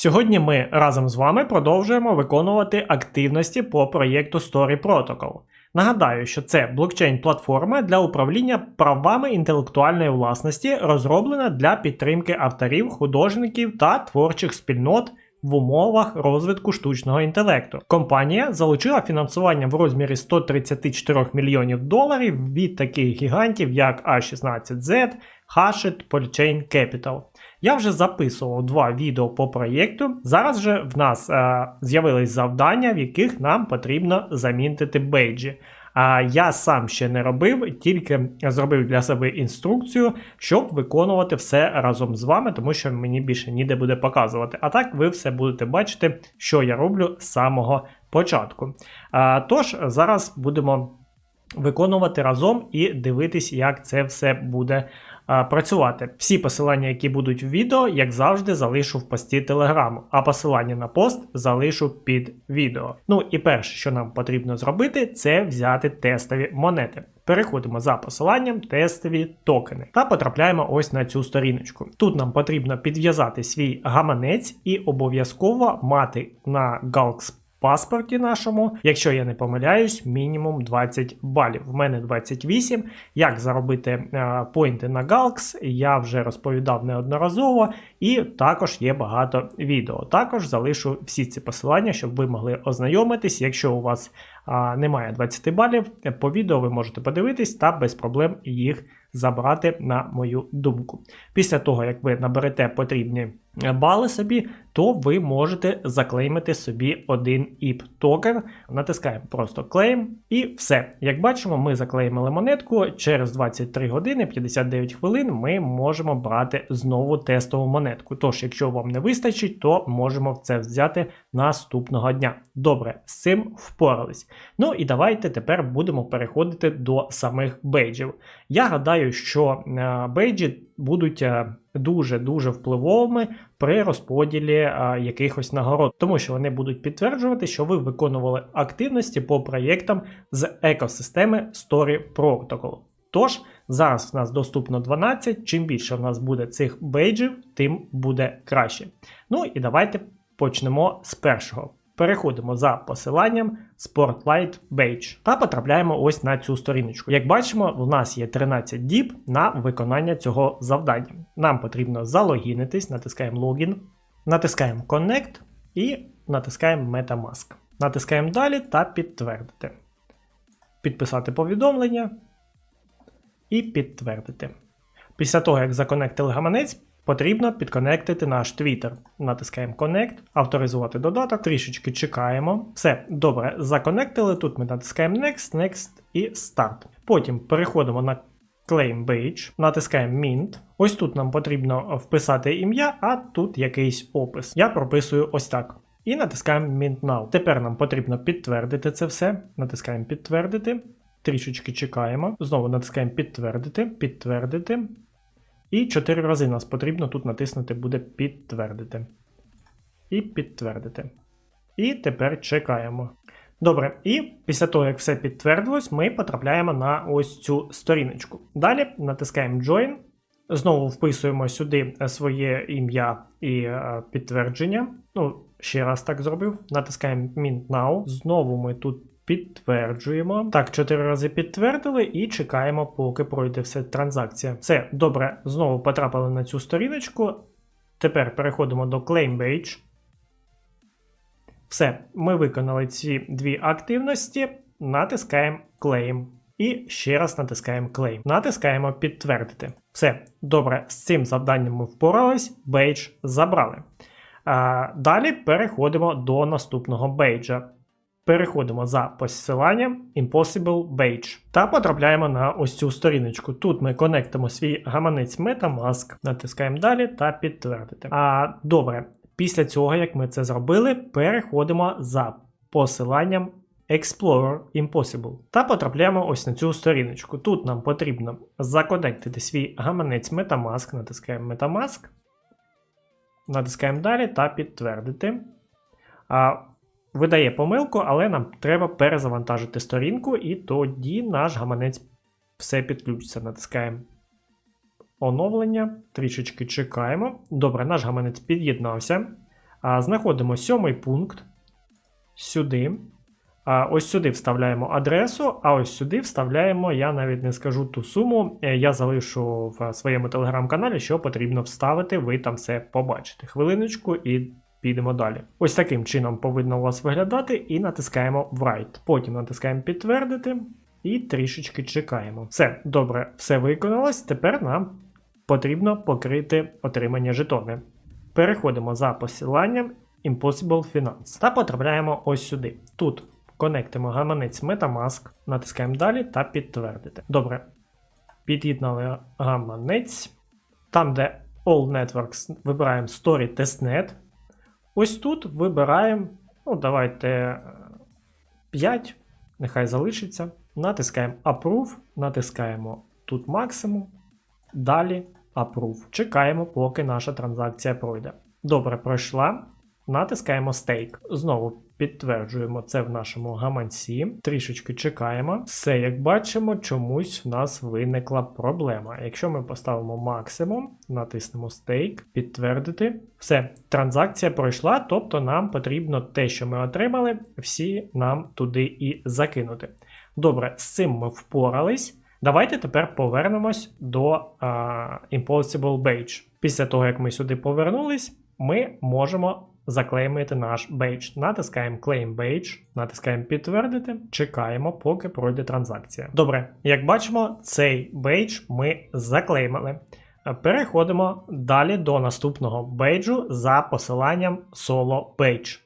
Сьогодні ми разом з вами продовжуємо виконувати активності по проєкту Story Protocol. Нагадаю, що це блокчейн-платформа для управління правами інтелектуальної власності, розроблена для підтримки авторів, художників та творчих спільнот в умовах розвитку штучного інтелекту. Компанія залучила фінансування в розмірі 134 мільйонів доларів від таких гігантів, як A16Z, Hashit, Polychain Capital. Я вже записував два відео по проєкту. Зараз же в нас е, з'явились завдання, в яких нам потрібно замінити бейджі. А я сам ще не робив, тільки зробив для себе інструкцію, щоб виконувати все разом з вами, тому що мені більше ніде буде показувати. А так ви все будете бачити, що я роблю з самого початку. А, тож, зараз будемо виконувати разом і дивитись, як це все буде працювати. Всі посилання, які будуть в відео, як завжди, залишу в пості телеграму, а посилання на пост залишу під відео. Ну і перше, що нам потрібно зробити, це взяти тестові монети. Переходимо за посиланням тестові токени та потрапляємо ось на цю сторіночку. Тут нам потрібно підв'язати свій гаманець і обов'язково мати на Galx паспорті нашому, якщо я не помиляюсь, мінімум 20 балів. В мене 28. Як заробити е, поінти на Galx, я вже розповідав неодноразово, і також є багато відео. Також залишу всі ці посилання, щоб ви могли ознайомитись. Якщо у вас немає 20 балів, по відео ви можете подивитись та без проблем їх забрати на мою думку. Після того, як ви наберете потрібні бали собі, то ви можете заклеймити собі один іп токен. Натискаємо просто клейм і все. Як бачимо, ми заклеймили монетку. Через 23 години 59 хвилин ми можемо брати знову тестову монетку. Тож, якщо вам не вистачить, то можемо це взяти наступного дня. Добре, з цим впорались. Ну і давайте тепер будемо переходити до самих бейджів. Я гадаю, що е, бейджі будуть дуже-дуже впливовими при розподілі е, якихось нагород, тому що вони будуть підтверджувати, що ви виконували активності по проєктам з екосистеми Story Protocol. Тож, зараз в нас доступно 12. Чим більше в нас буде цих бейджів, тим буде краще. Ну і давайте почнемо з першого. Переходимо за посиланням Sportlight Badge та потрапляємо ось на цю сторіночку. Як бачимо, в нас є 13 діб на виконання цього завдання. Нам потрібно залогінитись, натискаємо Login, натискаємо Connect і натискаємо Metamask. Натискаємо далі та підтвердити. Підписати повідомлення і підтвердити. Після того, як законектили гаманець, Потрібно підконектити наш Twitter. Натискаємо Connect, авторизувати додаток, трішечки чекаємо. Все, добре, законектили. Тут ми натискаємо Next, Next і Start. Потім переходимо на Claim Badge, натискаємо Mint. Ось тут нам потрібно вписати ім'я, а тут якийсь опис. Я прописую ось так. І натискаємо Mint Now. Тепер нам потрібно підтвердити це все. Натискаємо підтвердити. Трішечки чекаємо. Знову натискаємо підтвердити, підтвердити. І 4 рази нас потрібно тут натиснути буде підтвердити. І підтвердити. І тепер чекаємо. Добре, і після того, як все підтвердилось, ми потрапляємо на ось цю сторіночку. Далі натискаємо Join. Знову вписуємо сюди своє ім'я і е, підтвердження. Ну, ще раз так зробив. Натискаємо Mint Now. Знову ми тут Підтверджуємо. Так, 4 рази підтвердили і чекаємо, поки пройде все транзакція. Все, добре, знову потрапили на цю сторіночку. Тепер переходимо до Claim Page. Все, ми виконали ці дві активності. Натискаємо Claim. І ще раз натискаємо Claim. Натискаємо підтвердити. Все, добре, з цим завданням ми впорались, бейдж забрали. А, Далі переходимо до наступного бейджа. Переходимо за посиланням Impossible Badge та потрапляємо на ось цю сторіночку. Тут ми конектимо свій гаманець MetaMask, натискаємо далі та підтвердити. А добре, після цього, як ми це зробили, переходимо за посиланням Explorer Impossible та потрапляємо ось на цю сторіночку. Тут нам потрібно законектити свій гаманець Metamask, натискаємо Metamask, натискаємо далі та підтвердити. А, Видає помилку, але нам треба перезавантажити сторінку, і тоді наш гаманець все підключиться. Натискаємо оновлення, трішечки чекаємо. Добре, наш гаманець під'єднався. Знаходимо сьомий пункт. Сюди. А, Ось сюди вставляємо адресу, а ось сюди вставляємо, я навіть не скажу ту суму. е, Я залишу в своєму телеграм-каналі, що потрібно вставити, ви там все побачите. Хвилиночку і підемо далі. Ось таким чином повинно у вас виглядати, і натискаємо Write. Потім натискаємо підтвердити і трішечки чекаємо. Все, добре, все виконалось. Тепер нам потрібно покрити отримання жетони. Переходимо за посиланням Impossible Finance та потрапляємо ось сюди. Тут конектимо гаманець Metamask, натискаємо далі та підтвердити. Добре. Під'єднали гаманець. Там, де All Networks, вибираємо Story Testnet. Ось тут вибираємо, ну, давайте е, 5, нехай залишиться. Натискаємо Approve, натискаємо тут максимум. Далі Approve. Чекаємо, поки наша транзакція пройде. Добре, пройшла. Натискаємо Stake. Знову підтверджуємо це в нашому гаманці. Трішечки чекаємо. Все, як бачимо, чомусь в нас виникла проблема. Якщо ми поставимо максимум, натиснемо Stake, підтвердити. Все, транзакція пройшла, тобто нам потрібно те, що ми отримали, всі нам туди і закинути. Добре, з цим ми впорались. Давайте тепер повернемось до а, Impossible Badge. Після того, як ми сюди повернулись, ми можемо заклеймити наш бейдж. Натискаємо Claim Badge, натискаємо підтвердити, чекаємо, поки пройде транзакція. Добре, як бачимо, цей бейдж ми заклеймили. Переходимо далі до наступного бейджу за посиланням Solo Page.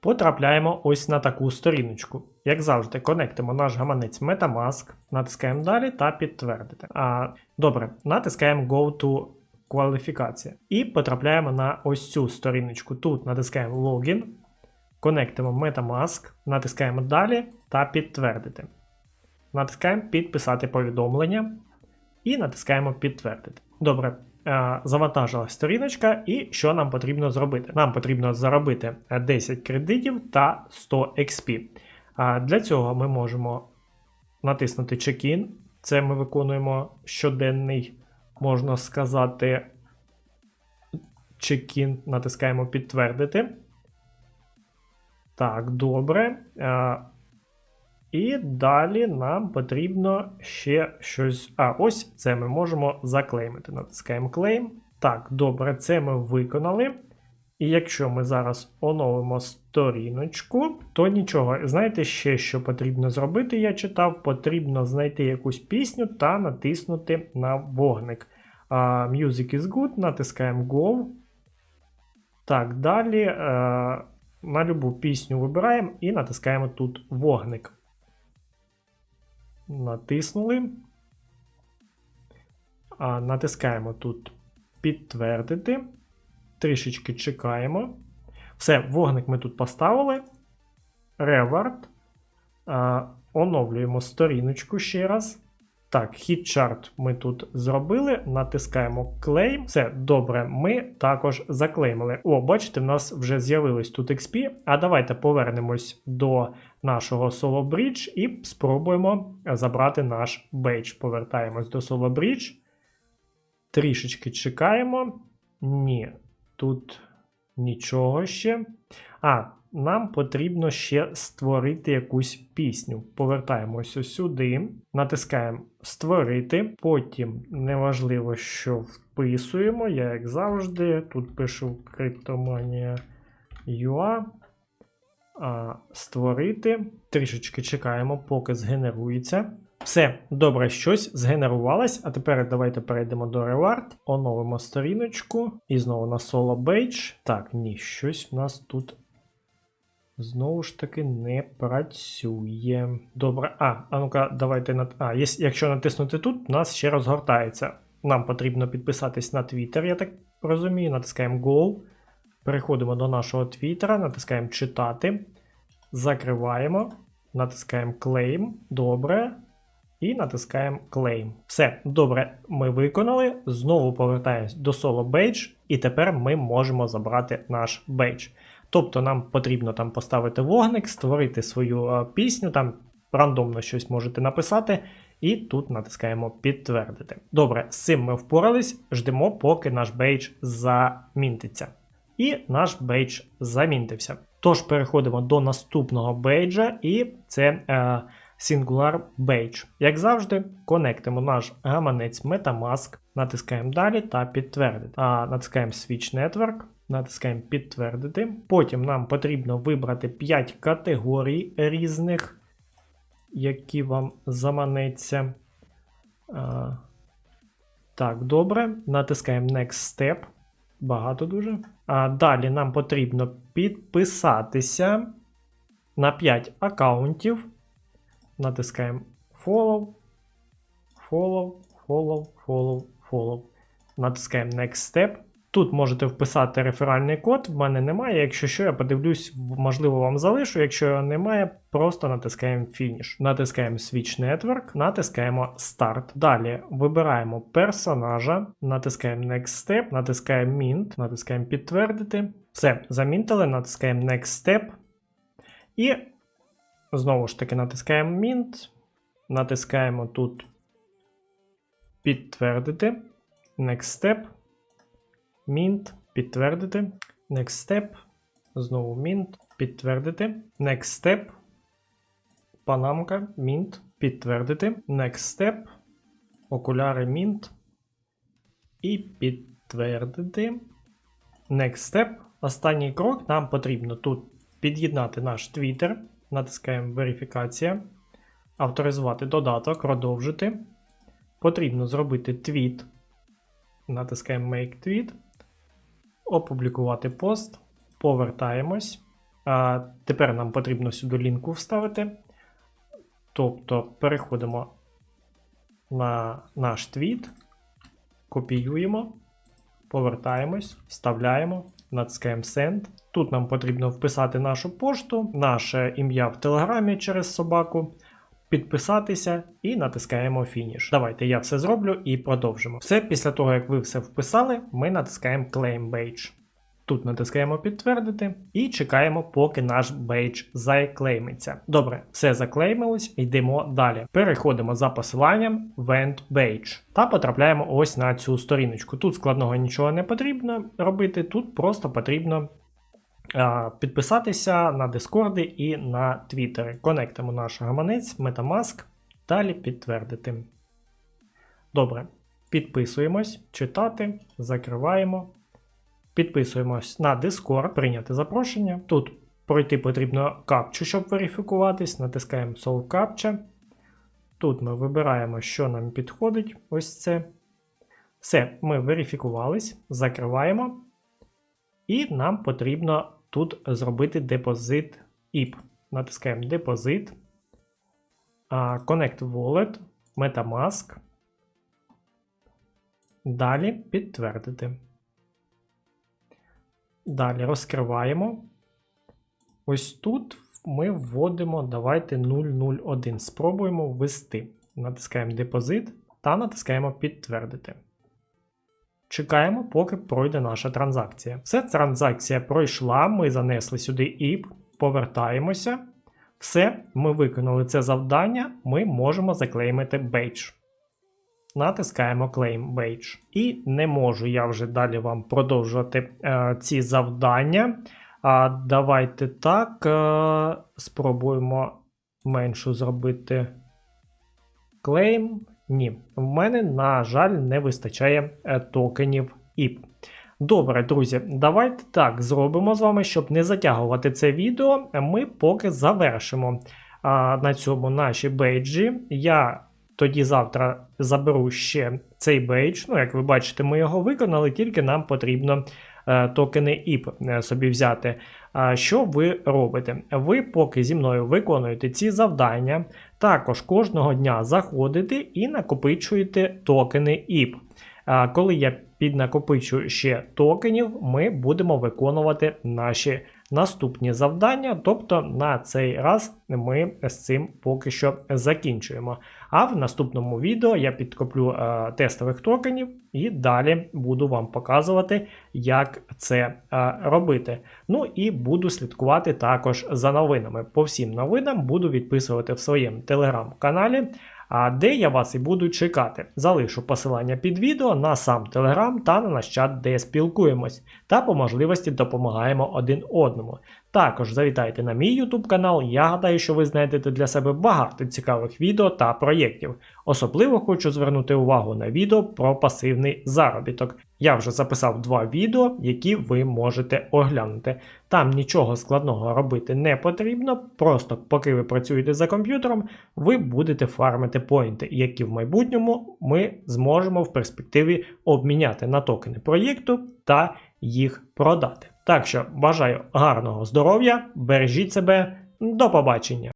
Потрапляємо ось на таку сторіночку. Як завжди, конектимо наш гаманець Metamask, натискаємо далі та підтвердити. А, Добре, натискаємо Go to кваліфікація. І потрапляємо на ось цю сторіночку. Тут натискаємо Login, конектимо Metamask, натискаємо далі та підтвердити. Натискаємо підписати повідомлення і натискаємо підтвердити. Добре. е, Завантажилась сторіночка, і що нам потрібно зробити? Нам потрібно заробити 10 кредитів та 100 XP. Для цього ми можемо натиснути Check-in. Це ми виконуємо щоденний, можна сказати, check-in. Натискаємо підтвердити. Так, добре. А, І далі нам потрібно ще щось. А, ось це ми можемо заклеймити. Натискаємо клейм. Так, добре, це ми виконали. І якщо ми зараз оновимо сторіночку, то нічого. Знаєте, ще що потрібно зробити, я читав, потрібно знайти якусь пісню та натиснути на вогник. А, Music is good, натискаємо Go. Так, далі е, на любу пісню вибираємо і натискаємо тут вогник. Натиснули. А, натискаємо тут підтвердити. Трішечки чекаємо. Все, вогник ми тут поставили. Ревард. Оновлюємо сторіночку ще раз. Так, хіт-чарт ми тут зробили. Натискаємо Claim. Все, добре, ми також заклеймили. О, бачите, в нас вже з'явилось тут XP. А давайте повернемось до нашого Solo Bridge і спробуємо забрати наш бейдж. Повертаємось до Solo Bridge. Трішечки чекаємо. Ні, тут нічого ще. А, нам потрібно ще створити якусь пісню. Повертаємося сюди, натискаємо Створити. Потім неважливо, що вписуємо. Я, як завжди, тут пишу криптоманія UA. Створити. Трішечки чекаємо, поки згенерується. Все, добре, щось згенерувалось. А тепер давайте перейдемо до Reward, оновимо сторіночку. І знову на Solo Badge. Так, ні, щось в нас тут Знову ж таки не працює. Добре. А, а ну-ка, давайте на. А, якщо натиснути тут, нас ще розгортається. Нам потрібно підписатись на Twitter, я так розумію. Натискаємо Go. Переходимо до нашого Твіттера, натискаємо читати. Закриваємо. Натискаємо Claim. Добре. І натискаємо Claim. Все, добре, ми виконали. Знову повертаємось до Solo Badge, і тепер ми можемо забрати наш бейдж. Тобто нам потрібно там поставити вогник, створити свою е, пісню, там рандомно щось можете написати, і тут натискаємо підтвердити. Добре, з цим ми впорались, ждемо, поки наш бейдж замінтиться. І наш бейдж замінтився. Тож переходимо до наступного бейджа, і це е, Singular Badge. Як завжди, конектимо наш гаманець Metamask, натискаємо далі та підтвердити. А, натискаємо Switch Network, натискаємо підтвердити. Потім нам потрібно вибрати 5 категорій різних, які вам заманеться. А, так, добре. Натискаємо Next Step. Багато дуже. А далі нам потрібно підписатися на 5 аккаунтів. Натискаємо Follow, Follow, Follow, Follow, Follow. Натискаємо Next Step. Тут можете вписати реферальний код. В мене немає. Якщо що, я подивлюсь, можливо, вам залишу. Якщо немає, просто натискаємо Finish. Натискаємо Switch Network, натискаємо Start. Далі вибираємо персонажа, натискаємо Next Step, натискаємо Mint, натискаємо підтвердити. Все, замінтили, натискаємо Next Step. І Знову ж таки натискаємо Mint, натискаємо тут підтвердити. Next step. Mint, підтвердити. Next step. Знову Mint, підтвердити. Next step. Панамка, Mint, підтвердити. Next step. Окуляри Mint. І підтвердити. Next step. Останній крок. Нам потрібно тут під'єднати наш Twitter. Натискаємо верифікація. Авторизувати додаток, продовжити. Потрібно зробити твіт. Натискаємо Make Tweet. Опублікувати пост. Повертаємось. Тепер нам потрібно сюди лінку вставити. Тобто переходимо на наш твіт, копіюємо, повертаємось, вставляємо, натискаємо Send. Тут нам потрібно вписати нашу пошту, наше ім'я в Телеграмі через собаку, підписатися і натискаємо Фініш. Давайте я все зроблю і продовжимо. Все після того, як ви все вписали, ми натискаємо Claim Badge. Тут натискаємо підтвердити і чекаємо, поки наш бейдж заклеймиться. Добре, все заклеймилось, йдемо далі. Переходимо за посиланням в End Badge та потрапляємо ось на цю сторіночку. Тут складного нічого не потрібно робити, тут просто потрібно підписатися на Discord і на Twitter. Конектимо наш гаманець, Metamask, далі підтвердити. Добре, підписуємось, читати, закриваємо. Підписуємось на Discord, прийняти запрошення. Тут пройти потрібно капчу, щоб верифікуватись. Натискаємо Solve Captcha. Тут ми вибираємо, що нам підходить. Ось це. Все, ми верифікувались, закриваємо. І нам потрібно тут зробити депозит IP. Натискаємо депозит. Connect Wallet, Metamask. Далі підтвердити. Далі розкриваємо. Ось тут ми вводимо, давайте 001. Спробуємо ввести. Натискаємо депозит та натискаємо підтвердити. Чекаємо, поки пройде наша транзакція. Все, транзакція пройшла, ми занесли сюди IP, повертаємося. Все, ми виконали це завдання, ми можемо заклеймити бейдж. Натискаємо Claim Badge. І не можу я вже далі вам продовжувати е, ці завдання. А давайте так. Е, спробуємо меншу зробити claim. Ні, в мене, на жаль, не вистачає е, токенів IP. Добре, друзі, давайте так зробимо з вами, щоб не затягувати це відео. Ми поки завершимо а, на цьому наші бейджі. Я тоді завтра заберу ще цей бейдж. Ну, як ви бачите, ми його виконали, тільки нам потрібно е, токени IP е, собі взяти. Що ви робите? Ви поки зі мною виконуєте ці завдання, також кожного дня заходите і накопичуєте токени. А коли я піднакопичу ще токенів, ми будемо виконувати наші наступні завдання. Тобто на цей раз ми з цим поки що закінчуємо. А в наступному відео я підкоплю е, тестових токенів і далі буду вам показувати, як це е, робити. Ну і буду слідкувати також за новинами. По всім новинам буду відписувати в своєму телеграм-каналі. А де я вас і буду чекати. Залишу посилання під відео на сам Телеграм та на наш чат, де спілкуємось, та по можливості допомагаємо один одному. Також завітайте на мій YouTube канал, я гадаю, що ви знайдете для себе багато цікавих відео та проєктів. Особливо хочу звернути увагу на відео про пасивний заробіток. Я вже записав два відео, які ви можете оглянути. Там нічого складного робити не потрібно, просто поки ви працюєте за комп'ютером, ви будете фармити поінти, які в майбутньому ми зможемо в перспективі обміняти на токени проєкту та їх продати. Так що бажаю гарного здоров'я, бережіть себе, до побачення!